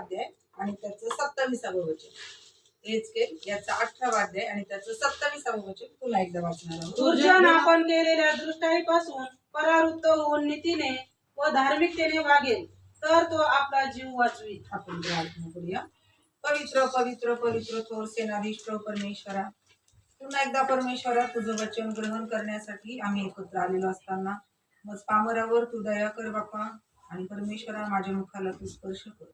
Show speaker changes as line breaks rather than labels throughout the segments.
अध्याय आणि त्याचं सत्तावीसावं वचन. एचकेल याचा अठरावा अध्याय आणि त्याचं सत्तावीसावं वचन पुन्हा एकदा वाचणार आहोत.
दुर्जन आपण केलेल्या दृष्टाईपासून परावृत्त होऊन नीतीने व धार्मिकतेने वागेल तर तो आपला जीव वाचवी.
आपण प्रार्थना करूया. पवित्र पवित्र पवित्र थोर सेनाधीष्ट परमेश्वरा पुन्हा एकदा परमेश्वरा तुझं वचन ग्रहण करण्यासाठी आम्ही एकत्र आलेलो असताना मग पामरावर तू दया कर बापा आणि परमेश्वरा माझ्या मुखाला तू स्पर्श कर.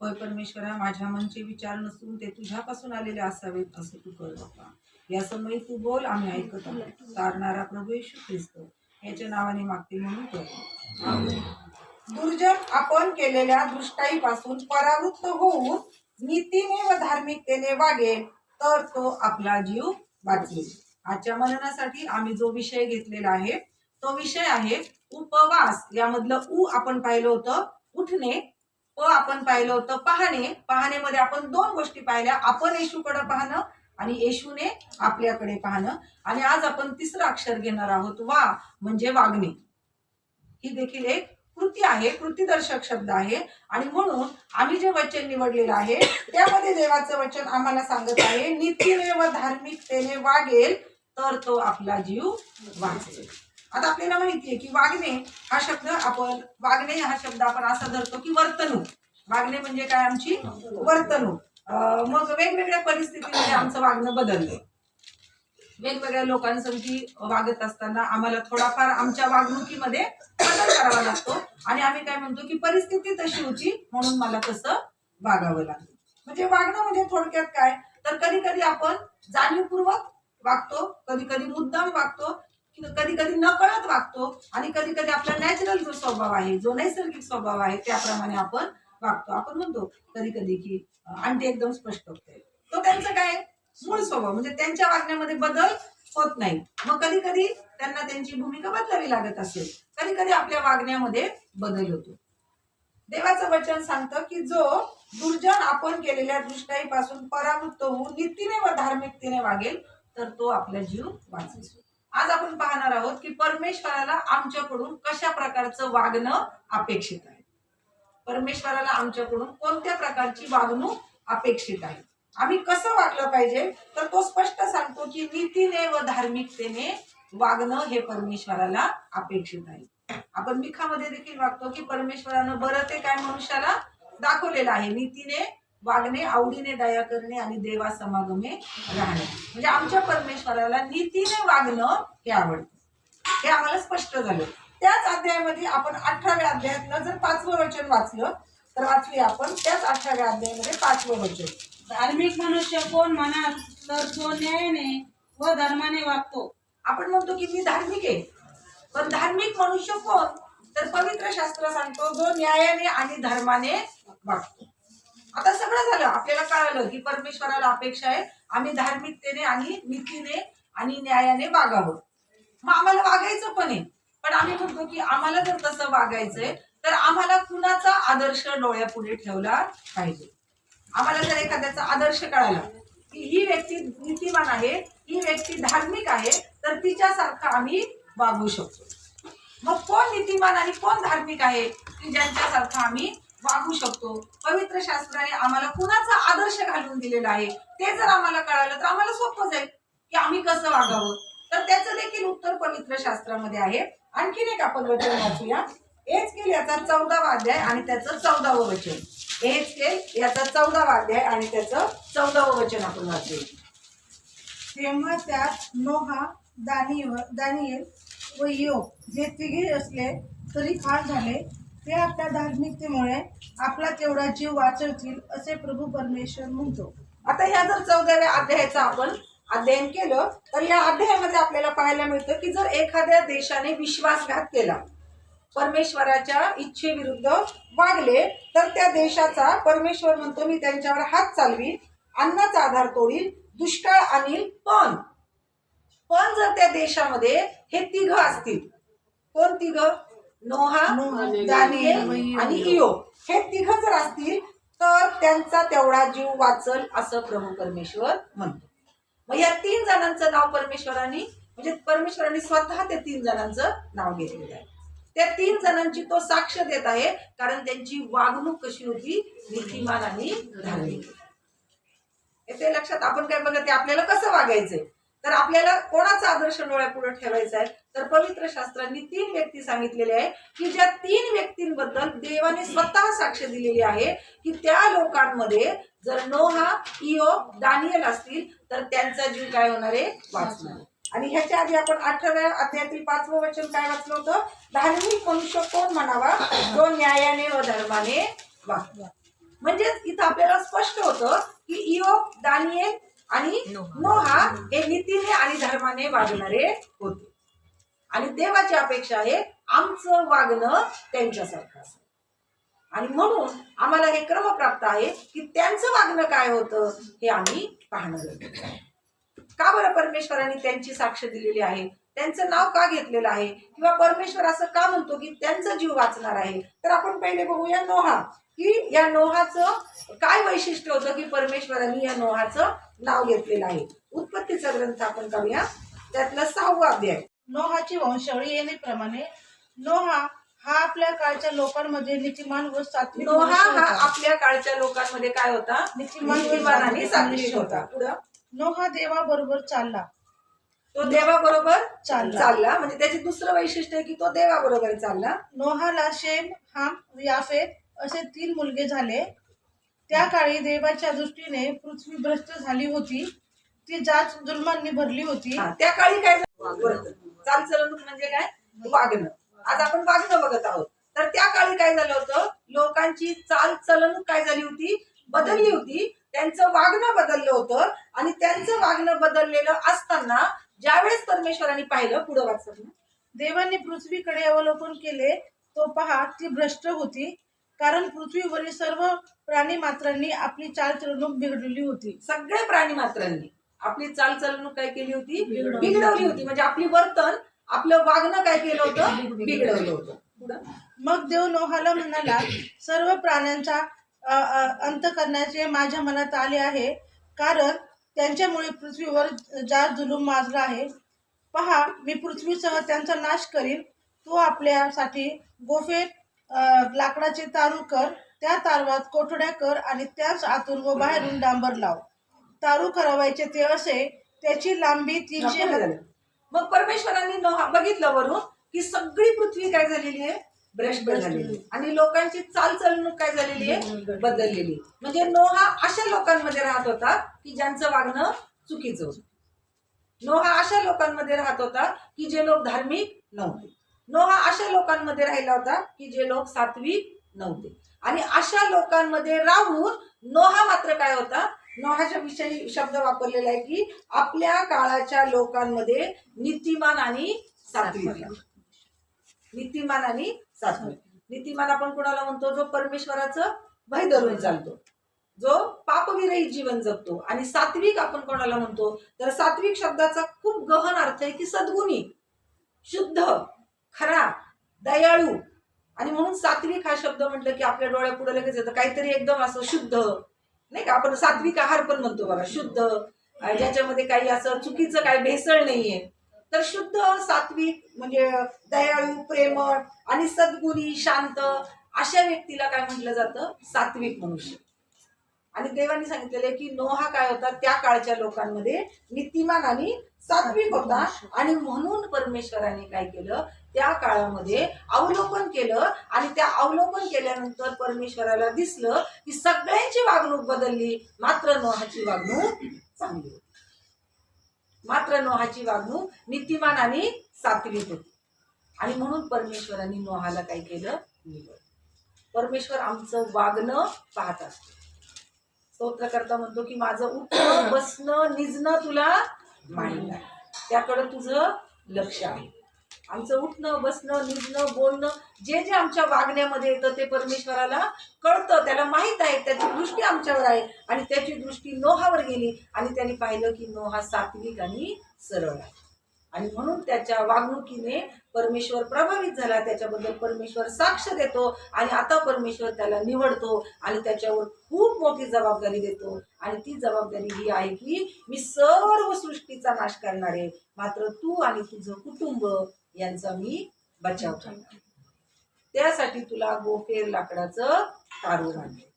होय परमेश्वरा माझ्या मनचे विचार नसून ते तुझ्यापासून आलेले असावेत असं तू कर बापा. या समयी तू बोल आम्ही ऐकत. आहोत तारणारा प्रभू येशू ख्रिस्त. याच्या नावाने मागते म्हणून कर दुर्जन आपण केलेल्या दुष्टाईपासून परावृत्त होऊन नीतीने व धार्मिकतेने वागेल तर तो आपला जीव वाचेल. आजच्या मननासाठी आम्ही जो विषय घेतलेला आहे तो विषय आहे उपवास. यामधलं उ आपण पाहिलं होतं उठणे प आपण पाहिलं होतं पाहणे. पाहण्यामध्ये आपण दोन गोष्टी पाहिल्या. आपण येशूकडे पाहणं आणि येशूने आपल्याकडे पाहणं. आणि आज आपण तिसरं अक्षर घेणार आहोत. वा म्हणजे वागणे. ही देखील एक कृती आहे. कृतीदर्शक शब्द आहे. आणि म्हणून आम्ही जे वचन निवडलेलं आहे त्यामध्ये देवाचं वचन आम्हाला सांगत आहे नीतीने व धार्मिकतेने वागेल तर तो आपला जीव वाचेल. आता आपल्याला माहितीये की वागणे हा शब्द आपण वागणे हा शब्द आपण असा धरतो की वर्तणूक. वागणे म्हणजे काय आमची? वर्तणूक. मग वेगवेगळ्या परिस्थितीमध्ये आमचं वागणं बदललं वेगवेगळ्या लोकांसमधी म्हणजे वागत असताना आम्हाला थोडाफार आमच्या वागणुकीमध्ये बदल करावा लागतो. आणि आम्ही काय म्हणतो की परिस्थिती तशी होती म्हणून मला तसं वागावं लागलं म्हणजे वागणं म्हणजे थोडक्यात काय? तर कधी कधी आपण जाणीवपूर्वक वागतो कधी कधी मुद्दाम वागतो कधी कधी नकळत वागतो आणि कधी कधी आपला नॅचरल जो स्वभाव आहे जो नैसर्गिक स्वभाव आहे त्याप्रमाणे आपण वागतो. आपण म्हणतो कधी कधी की आंटी एकदम स्पष्ट होते. तो त्यांचं काय मूळ स्वभाव. म्हणजे त्यांच्या वागण्यामध्ये बदल होत नाही. मग कधी कधी त्यांना त्यांची भूमिका बदलावी लागत असेल. कधी कधी आपल्या वागण्यामध्ये बदल होतो. देवाचं वचन सांगतं की जो दुर्जन आपण केलेल्या दृष्टाईपासून परावृत्त होऊन नीतीने व धार्मिकतेने वागेल तर तो आपला जीव वाचेल. आज आपण पाहणार आहोत की परमेश्वराला आमच्याकडून कशा प्रकारचं वागणं अपेक्षित आहे? परमेश्वराला आमच्याकडून कोणत्या प्रकारची वागणूक अपेक्षित आहे? आम्ही कसं वागलं पाहिजे? तर तो स्पष्ट सांगतो की नीतीने व धार्मिकतेने वागणं हे परमेश्वराला अपेक्षित आहे. आपण मिखामध्ये देखील वागतो की परमेश्वरानं बरं ते काय मनुष्याला दाखवलेलं आहे. नीतीने वागणे आवडीने दया करणे आणि देवा समागमे राहणे. म्हणजे आमच्या परमेश्वराला नीतीने वागणं हे आवडतं. हे आम्हाला स्पष्ट झालं. त्याच अध्यायामध्ये आपण अठराव्या अध्यायातलं जर पाचवं वचन वाचलं तर वाचूया आपण. त्याच अठराव्या अध्यायामध्ये पाचवं वचन.
धार्मिक मनुष्य कोण म्हणाल तर जो न्यायाने व धर्माने वागतो.
आपण म्हणतो की मी धार्मिक आहे. पण धार्मिक मनुष्य कोण? तर पवित्र शास्त्र सांगतो जो न्यायाने आणि धर्माने वागतो. आता सगळं झालं. आपल्याला कळालं की परमेश्वराला अपेक्षा आहे. आम्ही धार्मिकतेने आणि नीतीने आणि न्यायाने वागावं. मग आम्हाला वागायचं पण आहे. पण आम्ही म्हणतो की आम्हाला जर तसं वागायचंय तर आम्हाला कुणाचा आदर्श डोळ्यापुढे ठेवला पाहिजे. आम्हाला जर एखाद्याचा आदर्श कळाला की ही व्यक्ती नीतिमान आहे ही व्यक्ती धार्मिक आहे तर तिच्यासारखं आम्ही वागू शकतो. मग कोण नीतिमान आणि कोण धार्मिक आहे? की ज्यांच्यासारखं आम्ही वागू शकतो. पवित्र शास्त्राने आम्हाला कुणाचा आदर्श घालून दिलेला आहे ते जर आम्हाला कळालं तर आम्हाला सोपं जाईल की आम्ही कसं वागावं. तर त्याचं देखील उत्तर पवित्र शास्त्रामध्ये आहे. आणखीन एक आपण वचन वाचूया. एच केल याचा चौदावा अध्याय आणि त्याचं चौदावं वचन. एच केल याचा चौदावा अध्याय आणि त्याचं चौदावं वचन आपण वाचूया.
तेव्हा त्यात नोहा दानिव दानियल व योग जे तिघे असले तरी फार झाले. ते आपल्या धार्मिकतेमुळे आपला तेवढा जीव वाचवतील असे प्रभू परमेश्वर म्हणतो.
आता ह्या जर चौदाव्या अध्यायाचा आपण अध्ययन केलं तर या अध्यायामध्ये आपल्याला पाहायला मिळतं की जर एखाद्या देशाने विश्वासघात केला परमेश्वराच्या इच्छेविरुद्ध वागले तर त्या देशाचा परमेश्वर म्हणतो मी त्यांच्यावर हात चालवीन अन्नाचा आधार तोडील दुष्काळ आणील पण पण जर त्या देशामध्ये हे तिघ असतील कोण तिघ? नोहा दानिएल आणि इयो. हे तिघ जर असतील तर त्यांचा तेवढा जीव वाचल असं प्रभू परमेश्वर म्हणतो मग या तीन जणांचं नाव परमेश्वरांनी म्हणजे परमेश्वरांनी स्वतः त्या तीन जणांचं नाव घेतलेलं आहे. त्या तीन जणांची तो साक्ष देत आहे कारण त्यांची वागणूक कशी होती नीतिमान आणि धार्मिक. येते लक्षात? आपण काय बघत आहे, आपल्याला कसं वागायचंय? तर आपल्याला कोणाचा आदर्श डोळ्यापुढे ठेवायचा आहे? तर पवित्र शास्त्रांनी तीन व्यक्ती सांगितलेले आहे की ज्या तीन व्यक्तींबद्दल देवाने स्वतः साक्ष दिलेली आहे की त्या लोकांमध्ये जर नोहा इओ दानियल असतील तर त्यांचा जीव काय होणार आहे? वाचणार आणि ह्याच्या आधी आपण अठराव्या अध्यायातील पाचवं वचन काय वाचलं होतं? धार्मिक मनुष्य कोण म्हणावा जो न्यायाने व धर्माने वागतो. म्हणजेच इथं आपल्याला स्पष्ट होतं की इओ दानियल आणि नोहा हे नीतीने आणि धर्माने वागणारे होते. आणि देवाची अपेक्षा आहे आमचं वागणं त्यांच्यासारखं असं आणि म्हणून आम्हाला हे क्रमप्राप्त आहे की त्यांचं वागणं काय होतं हे आम्ही पाहणं गरजेचं आहे. का बरं परमेश्वरांनी त्यांची साक्ष दिलेली आहे? त्यांचं नाव का घेतलेलं आहे? किंवा परमेश्वर असं का म्हणतो की त्यांचा जीव वाचणार आहे? तर आपण पहिले बघूया नोहा. की या नोहाचं काय वैशिष्ट्य होतं की परमेश्वरांनी या नोहाचं नाव घेतलेलं आहे? उत्पत्तीचा ग्रंथ आपण काढूया त्यातला सहावा अध्याय.
नोहाची वंशावळी येण्याप्रमाणे नोहा हा आपल्या काळच्या लोकांमध्ये नीतिमान व सात्विक
नोहा हा. आपल्या काळच्या लोकांमध्ये काय होता?
नीतिमान
नीतिमान आणि
सात्विक
होता. पुढं?
नोहा देवाबरोबर चालला.
तो देवाबरोबर
चालला.
म्हणजे त्याची दुसरं वैशिष्ट्य आहे की तो देवाबरोबर चालला.
नोहाला शेम हाम याफेत असे तीन मुलगे झाले. त्या काळी देवाच्या दृष्टीने पृथ्वी भ्रष्ट झाली होती. ती जाच जुलमांनी भरली होती.
हा, त्या काळी काय झालं? चालचलणूक म्हणजे काय? वागणं. आज आपण वागणं बघत आहोत. तर त्या काळी काय झालं होतं? लोकांची चालचलणूक काय झाली होती? बदलली होती. त्यांचं वागणं बदललं होतं. आणि त्यांचं वागणं बदललेलं असताना ज्यावेळेस परमेश्वरांनी पाहिलं पुढं वाचत
देवाने पृथ्वीकडे अवलोकन केले तो पहा ती भ्रष्ट होती कारण पृथ्वीवरील सर्व प्राणी मात्रांनी आपली चालचलणूक बिघडली होती.
सगळ्या प्राणी मात्रांनी आपली चालचलणूक काय केली होती? बिघडवली होती. म्हणजे आपली वर्तन आपलं वागणं काय केलं होतं? बिघडवलं होतं.
मग देव नोहाला म्हणाला सर्व प्राण्यांचा अंत करण्याचे माझ्या मनात आले आहे कारण त्यांच्यामुळे पृथ्वीवर जार जुलूम माजला आहे पहा मी पृथ्वीसह त्यांचा नाश करीन. तू आपल्यासाठी गोफेत लाकडाचे तारू कर त्या तारवात कोठड्या कर आणि त्याच आतून व बाहेरून डांबर लाव. तारू करावायचे ते असे त्याची लांबी तीनशे.
मग परमेश्वरांनी नोहा बघितलं वरून की सगळी पृथ्वी काय झालेली आहे? भ्रष्ट झालेली. आणि लोकांची चालचलणूक काय झालेली आहे? बदललेली. म्हणजे नोहा अशा लोकांमध्ये राहत होता की ज्यांचं वागणं चुकीचं होतं. नोहा अशा लोकांमध्ये राहत होता की जे लोक धार्मिक नव्हते. नोहा अशा लोकांमध्ये राहिला होता की जे लोक सात्विक नव्हते. आणि अशा लोकांमध्ये राहून नोहा मात्र काय होता? नोहाच्या विषयी शब्द वापरलेला आहे की आपल्या काळाच्या लोकांमध्ये नीतिमान आणि सात्विक. नीतिमान आणि सात्विक नीतिमान आपण कोणाला म्हणतो? जो परमेश्वराचं भय धरून चालतो. जो पापविरहित जीवन जगतो. आणि सात्विक आपण कोणाला म्हणतो? तर सात्विक शब्दाचा खूप गहन अर्थ आहे की सद्गुणी. शुद्ध खरा दयाळू. आणि म्हणून सात्विक हा शब्द म्हटलं की आपल्या डोळ्यापुढे लगेच येतं. काहीतरी एकदम असं शुद्ध. नाही का? आपण सात्विक आहार पण म्हणतो बघा. शुद्ध. ज्याच्यामध्ये काही असं चुकीचं काही भेसळ नाहीये. तर शुद्ध सात्विक म्हणजे दयाळू प्रेमळ आणि सद्गुणी शांत अशा व्यक्तीला काय म्हटलं जातं? सात्विक मनुष्य. आणि देवाने सांगितलेलं आहे की नोहा काय होता? त्या काळच्या लोकांमध्ये नीतिमान आणि सात्विक होता. आणि म्हणून परमेश्वराने काय केलं? त्या काळामध्ये अवलोकन केलं. आणि त्या अवलोकन केल्यानंतर परमेश्वराला दिसलं की सगळ्यांची वागणूक बदलली. मात्र नोहाची वागणूक चांगली होती. मात्र नोहाची वागणूक नीतिमान आणि सात्विक होती. आणि म्हणून परमेश्वरांनी नोहाला काय केलं? निवड परमेश्वर आमचं वागणं पाहत असतो. स्तोत्रकर्ता म्हणतो की माझं उठणं बसणं निजणं तुला माहीत आहे. त्याकडं तुझं लक्ष आहे. आमचं उठणं बसणं निघणं बोलणं जे जे आमच्या वागण्यामध्ये येतं ते परमेश्वराला कळतं त्याला माहीत आहे त्याची दृष्टी आमच्यावर आहे. आणि त्याची दृष्टी नोहावर गेली आणि त्यांनी पाहिलं की नोहा सात्विक आणि सरळ आहे. आणि म्हणून त्याच्या वागणुकीने परमेश्वर प्रभावित झाला त्याच्याबद्दल परमेश्वर साक्ष देतो आणि आता परमेश्वर त्याला निवडतो आणि त्याच्यावर खूप मोठी जबाबदारी देतो. आणि ती जबाबदारी ही आहे की मी सर्व सृष्टीचा नाश करणार आहे मात्र तू आणि तुझं कुटुंब यांचा मी बचाव करणार त्यासाठी तुला गोफेर लाकडाचं तारू बांधायचं.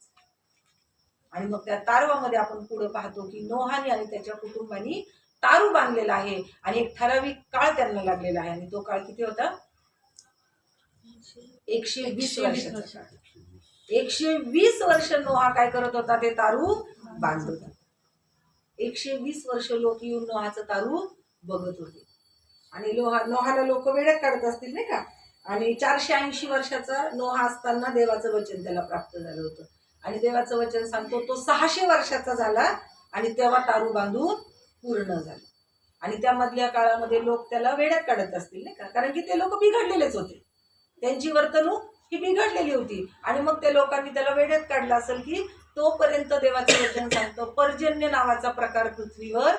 आणि मग त्या तारवामध्ये आपण पुढे पाहतो की नोहानी आणि त्याच्या कुटुंबानी तारू बांधलेला आहे आणि एक ठराविक काळ त्यांना लागलेला आहे. आणि तो काळ किती होता? एकशे वीस वर्षाचा. एकशे वीस वर्ष नोहा काय करत होता? ते तारू बांधत होता. एकशे वीस वर्ष लोक येऊन नोहाचं तारू बघत होते. आणि लोहा नोहाला लोक वेळेत काढत असतील नाही का? आणि चारशे ऐंशी वर्षाचा नोहा असताना देवाचं वचन त्याला प्राप्त झालं होतं. आणि देवाचं वचन सांगतो तो सहाशे वर्षाचा झाला आणि तेव्हा तारू बांधून पूर्ण झाला. आणि त्यामधल्या काळामध्ये लोक त्याला वेड्यात काढत असतील नाही का? कारण की ते लोक बिघडलेलेच होते. त्यांची वर्तणूक ही बिघडलेली होती. आणि मग त्या लोकांनी त्याला वेड्यात काढलं असेल की तोपर्यंत देवाचं वचन सांगतो पर्जन्य नावाचा प्रकार पृथ्वीवर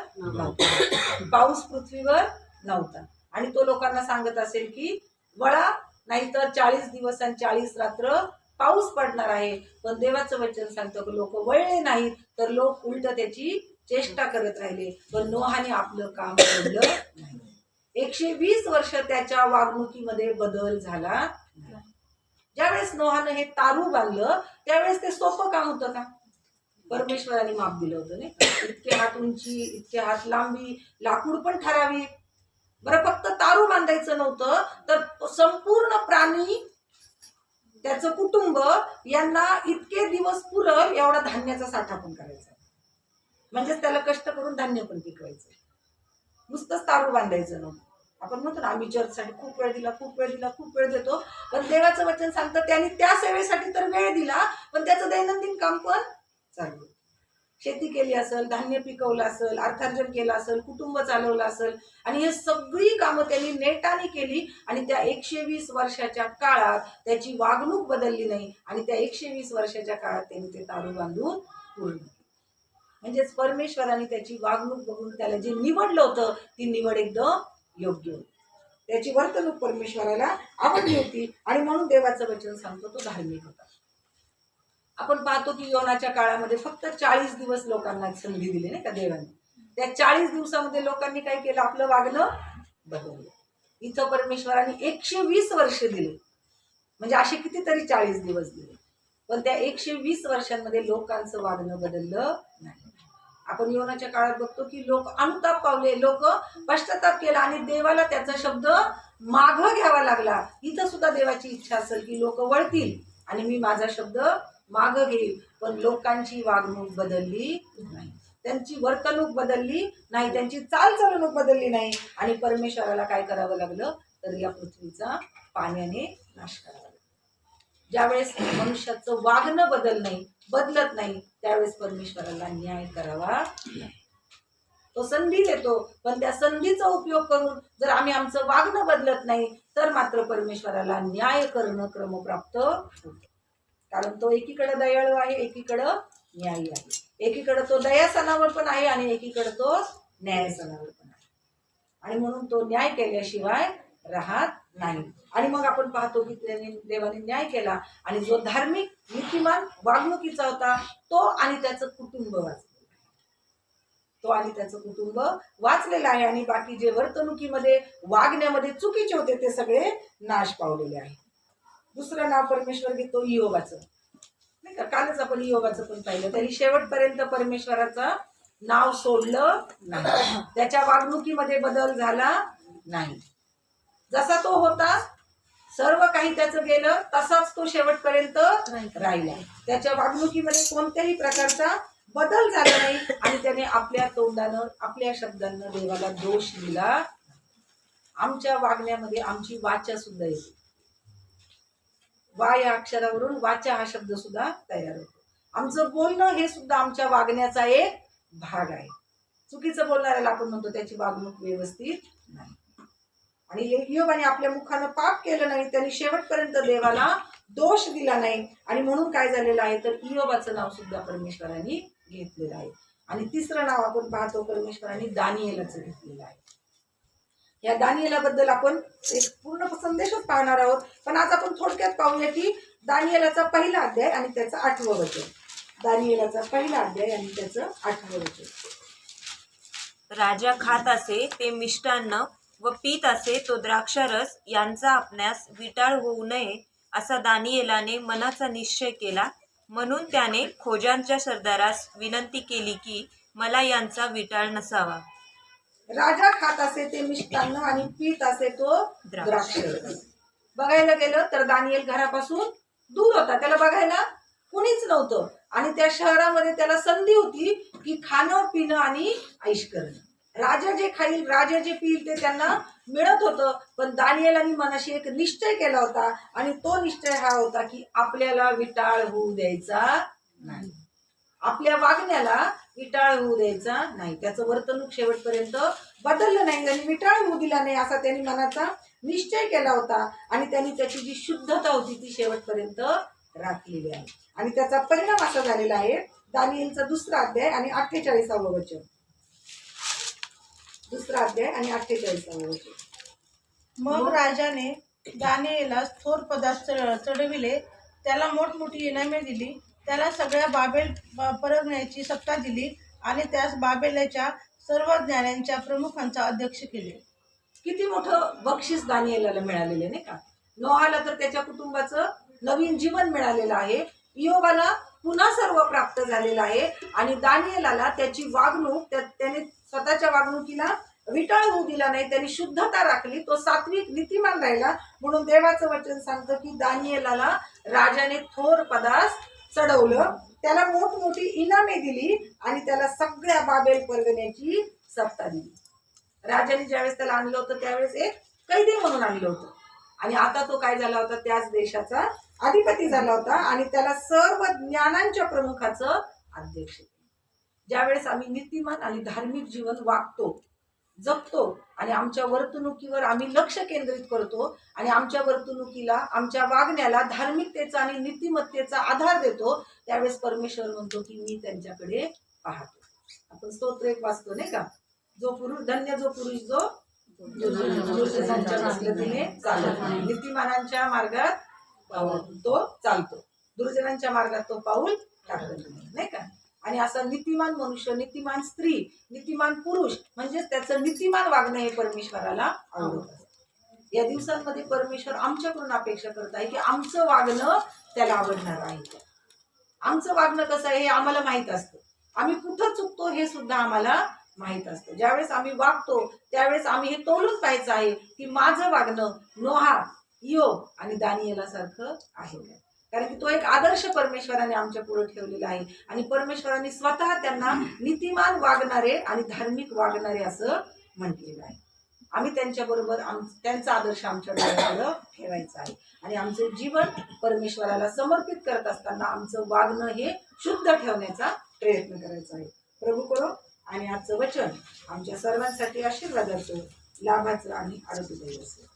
पाऊस पृथ्वीवर नव्हता. आणि तो लोकांना सांगत असेल की वळा नाहीतर चाळीस दिवस आणि चाळीस रात्र पाऊस पडणार आहे. पण देवाचं वचन सांगतं की लोक वळले नाहीत तर लोक उलट त्याची चेष्टा करत राहिले. पण नोहाने आपलं काम केलं नाही. एकशे वीस वर्ष त्याच्या वागणुकीमध्ये बदल झाला ज्यावेळेस नोहानं हे तारू बांधलं त्यावेळेस ते सोपं काम होतं का परमेश्वराने माप दिलं होतं नाही इतके हात उंची इतके हात लांबी लाकूड पण ठराविक. बरं फक्त तारू बांधायचं नव्हतं तर संपूर्ण प्राणी त्याचं कुटुंब यांना इतके दिवस पुरल एवढा धान्याचा साठा पण करायचा. म्हणजेच त्याला कष्ट करून धान्य पण पिकवायचं. नुसतंच तारू बांधायचं नव्हतं. आपण म्हणतो ना आम्ही चर्चसाठी खूप वेळ दिला खूप वेळ दिला खूप वेळ देतो. पण देवाचं वचन सांगतं त्यांनी त्या सेवेसाठी तर वेळ दिला पण त्याचं दैनंदिन काम पण चालू शेती केली असेल धान्य पिकवलं असेल अर्थार्जन केलं असेल कुटुंब चालवलं असेल आणि हे सगळी कामं त्यांनी नेटाने केली आणि त्या एकशे वीस वर्षाच्या काळात त्याची वागणूक बदलली नाही आणि त्या एकशे वीस वर्षाच्या काळात त्यांनी ते तारू बांधून पूर्ण म्हणजेच परमेश्वराने त्याची वागणूक बघून त्याला जे निवडलं होतं ती निवड एकदम योग्य होती. त्याची वर्तणूक परमेश्वराला आवडली होती आणि म्हणून देवाचं वचन सांगतो तो धार्मिक होता. आपण पाहतो की योनाच्या काळामध्ये फक्त चाळीस दिवस लोकांना संधी दिली नाही का देवाने? त्या चाळीस दिवसामध्ये लोकांनी काय केलं? आपलं वागणं बदललं. इथं परमेश्वराने एकशे वीस वर्ष दिले. म्हणजे असे कितीतरी चाळीस दिवस दिले. पण त्या एकशे वीस वर्षांमध्ये लोकांचं वागणं बदललं नाही. आपण योनाच्या काळात बघतो की लोक अनुताप पावले लोक पश्चाताप केला आणि देवाला त्याचा शब्द माग घ्यावा लागला. इथं सुद्धा देवाची इच्छा असेल की लोक वळतील आणि मी माझा शब्द माग घेईल पण लोकांची वागणूक बदलली नाही. त्यांची वर्तणूक बदलली नाही त्यांची चालचलणूक बदलली नाही. आणि परमेश्वराला काय करावं लागलं? तर या पृथ्वीचा पाण्याने नाश करावा लागला. ज्यावेळेस मनुष्याचं वागणं बदल नाही बदलत नाही त्यावेळेस परमेश्वराला न्याय करावा तो संधी देतो पण त्या संधीचा उपयोग करून जर आम्ही आमचं वागणं बदलत नाही तर मात्र परमेश्वराला न्याय करणं क्रमप्राप्त होतं. कारण तो एकीकडं दयाळू आहे एकीकडं न्यायी आहे. एकीकडं तो दयासनावर पण आहे आणि एकीकडं तो न्यायसनावर पण आहे. आणि म्हणून तो न्याय केल्याशिवाय राहत नाही. आणि मग आपण पाहतो की त्याने देवाने न्याय केला आणि जो धार्मिक नीतिमान वागणुकीचा होता तो आणि त्याचं कुटुंब वाचलं तो आणि त्याचं कुटुंब वाचलेलं आहे आणि बाकी जे वर्तणुकीमध्ये वागण्यामध्ये चुकीचे होते ते सगळे नाश पावलेले आहे दुसरं नाव परमेश्वर घेतो योगाचं नाही का? कालच आपण योगाचं पण पाहिलं. तरी शेवटपर्यंत परमेश्वराचं नाव सोडलं नाही. त्याच्या वागणुकीमध्ये बदल झाला नाही. जसा तो होता सर्व काही त्याचं गेलं तसाच तो शेवटपर्यंत राहिला. त्याच्या वागणुकीमध्ये कोणत्याही प्रकारचा बदल झाला नाही आणि त्याने आपल्या तोंडानं आपल्या शब्दांना देवाला दोष दिला. आमच्या वागण्यामध्ये आमची वाचा सुद्धा येते. वा या अक्षरावरून वाचा हा शब्द सुद्धा तयार होतो. आमचं बोलणं हे सुद्धा आमच्या वागण्याचा एक भाग आहे. चुकीचं बोलणाऱ्याला आपण म्हणतो त्याची वागणूक व्यवस्थित नाही. आणि योगाने आपल्या मुखानं पाप केलं नाही त्यांनी शेवटपर्यंत देवाला दोष दिला नाही. आणि म्हणून काय झालेलं आहे तर इयोबाचं नाव सुद्धा परमेश्वरांनी घेतलेलं आहे. आणि तिसरं नाव आपण पाहतो परमेश्वरांनी दानियलाचं घेतलेलं आहे. या दानियलाबद्दल आपण एक पूर्ण संदेशच पाहणार आहोत. पण आज आपण थोडक्यात पाहूया की दानियलाचा पहिला अध्याय आणि त्याचं आठवं वचन. दानियलाचा पहिला अध्याय आणि त्याचं आठवं वचन.
राजा खात असे ते मिष्टान्न व पीत असे तो द्राक्षारस यांचा आपण्यास विटाळ होऊ नये असा दानियलाने मनाचा निश्चय केला. म्हणून त्याने खोजांच्या सरदारास विनंती केली की मला यांचा विटाळ नसावा.
राजा खात असे ते मिष्टान्न आणि पीत असे तो
द्राक्ष.
बघायला गेलं तर दानियल घरापासून दूर होता. त्याला बघायला कुणीच नव्हतं. आणि त्या शहरामध्ये त्याला संधी होती की खाणं पिणं आणि ऐश करणं. राजा जे खाईल राजा जे पिईल ते त्यांना मिळत होतं. पण दानियलांनी मनाशी एक निश्चय केला होता. आणि तो निश्चय हा होता की आपल्याला विटाळ होऊ द्यायचा नाही. आपल्या वागण्याला विटाळ होऊ द्यायचा नाही. त्याचं वर्तणूक शेवटपर्यंत बदललं नाही. आणि विटाळ होऊ दिला नाही असा त्यांनी मनाचा निश्चय केला होता. आणि त्यांनी त्याची जी शुद्धता होती ती शेवटपर्यंत राखलेली आहे. आणि त्याचा परिणाम असा झालेला आहे. दानियलचा दुसरा अध्याय आणि अठ्ठेचाळीसावं वचन. दुसरा अध्याय आणि अठ्ठेचाळीसावं वचन.
मग राजाने दानियेला थोर पदार्थ चढविले. त्याला मोठमोठी इनामे दिली. त्याला सगळ्या बाबेल ब- परगण्याची सत्ता दिली आणि त्यास बाबेलाच्या सर्व ज्ञानांच्या प्रमुखांचा अध्यक्ष केले.
किती मोठं बक्षीस दानियलाला मिळालेलं आहे, नाही का? नोहाला तर त्याच्या कुटुंबाचं नवीन जीवन मिळालेलं आहे. इयोबाला पुन्हा सर्व प्राप्त झालेलं आहे आणि दानियलाला त्याची वागणूक त्याने स्वतःच्या वागणुकीला विटाळ होऊ दिला नाही त्यांनी शुद्धता राखली तो सात्विक नीतिमान राहिला. म्हणून देवाचं वचन सांगतं की दानियलाला राजाने थोर पदास चढवलं. त्याला मोठमोठी इनामे दिली आणि त्याला सगळ्या बाबेल परगण्याची सत्ता दिली. राजाने ज्यावेळेस त्याला आणलं होतं त्यावेळेस एक कैदी म्हणून आणलं होतं. आणि आता तो काय झाला होता? त्याच देशाचा अधिपती झाला होता आणि त्याला सर्व ज्ञानांच्या प्रमुखाचं अध्यक्ष ज्यावेळेस आम्ही नीतिमान आणि धार्मिक जीवन वागतो जपतो आणि आमच्या वर्तणुकीवर आम्ही लक्ष केंद्रित करतो आणि आमच्या वर्तणुकीला आमच्या वागण्याला धार्मिकतेचा आणि नीतिमत्तेचा आधार देतो त्यावेळेस परमेश्वर म्हणतो की मी त्यांच्याकडे पाहतो. आपण स्तोत्र एक वाचतो नाही का? जो पुरुष धन्य जो पुरुष जो चालत. नीतिमानांच्या मार्गात तो चालतो. दुर्जनांच्या मार्गात तो पाऊल टाकत नाही नाही का? आणि असा नीतिमान मनुष्य नीतिमान स्त्री नीतिमान पुरुष म्हणजेच त्याचं नीतिमान वागणं हे परमेश्वराला आवडत असतं. या दिवसांमध्ये परमेश्वर आमच्याकडून अपेक्षा करत आहे की आमचं वागणं त्याला आवडणार आहे. आमचं वागणं कसं आहे हे आम्हाला माहीत असतं. आम्ही कुठं चुकतो हे सुद्धा आम्हाला माहीत असतं. ज्यावेळेस आम्ही वागतो त्यावेळेस आम्ही हे तोलून पाहायचं आहे की माझं वागणं नोहा यो आणि दानियला सारखं आहे. कारण की तो एक आदर्श परमेश्वराने आमच्या पुढे ठेवलेला आहे. आणि परमेश्वराने स्वतः त्यांना नीतिमान वागणारे आणि धार्मिक वागणारे असं म्हटलेलं आहे. आम्ही त्यांच्याबरोबर आम त्यांचा आदर्श आमच्या डोळ्यापुढं ठेवायचा आहे. आणि आमचं जीवन परमेश्वराला समर्पित करत असताना आमचं वागणं हे शुद्ध ठेवण्याचा प्रयत्न करायचा आहे. प्रभू करो आणि आजचं वचन आमच्या सर्वांसाठी आशीर्वादाचं लाभाचं आणि आरोग्यदायी असेल